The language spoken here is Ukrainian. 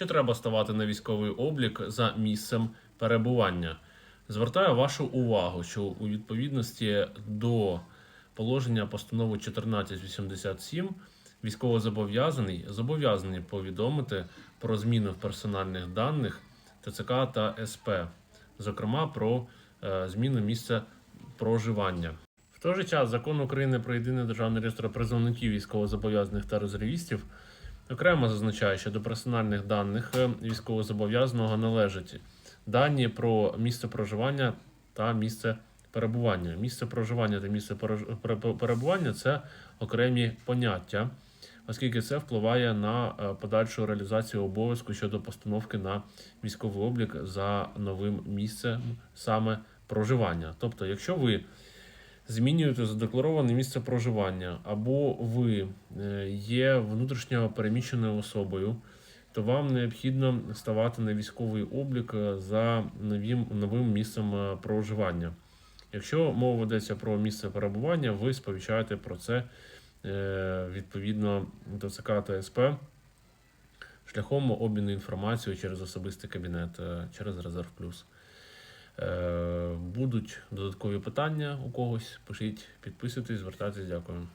Чи треба ставати на військовий облік за місцем перебування? Звертаю вашу увагу, що у відповідності до положення постанови 1487 військовозобов'язаний зобов'язаний повідомити про зміни в персональних даних ТЦК та СП, зокрема про е, зміну місця проживання. В той же час закон України про єдиний державний реєстр призовників військовозобов'язаних та резервістів окремо зазначає, що до персональних даних е, військовозобов'язаного належать дані про місце проживання та місце перебування. Місце проживання та місце перебування це окремі поняття, оскільки це впливає на е, подальшу реалізацію обов'язку щодо постановки на військовий облік за новим місцем саме проживання. Тобто, якщо ви змінюєте задеклароване місце проживання, або ви е, є внутрішньо переміщеною особою, то вам необхідно ставати на військовий облік е, за новим, новим місцем е, проживання. Якщо мова ведеться про місце перебування, ви сповіщаєте про це відповідно до ЦК та СП шляхом обміну інформацією через особистий кабінет, через Резерв Плюс. Будуть додаткові питання у когось, пишіть, підписуйтесь, звертайтесь, дякую.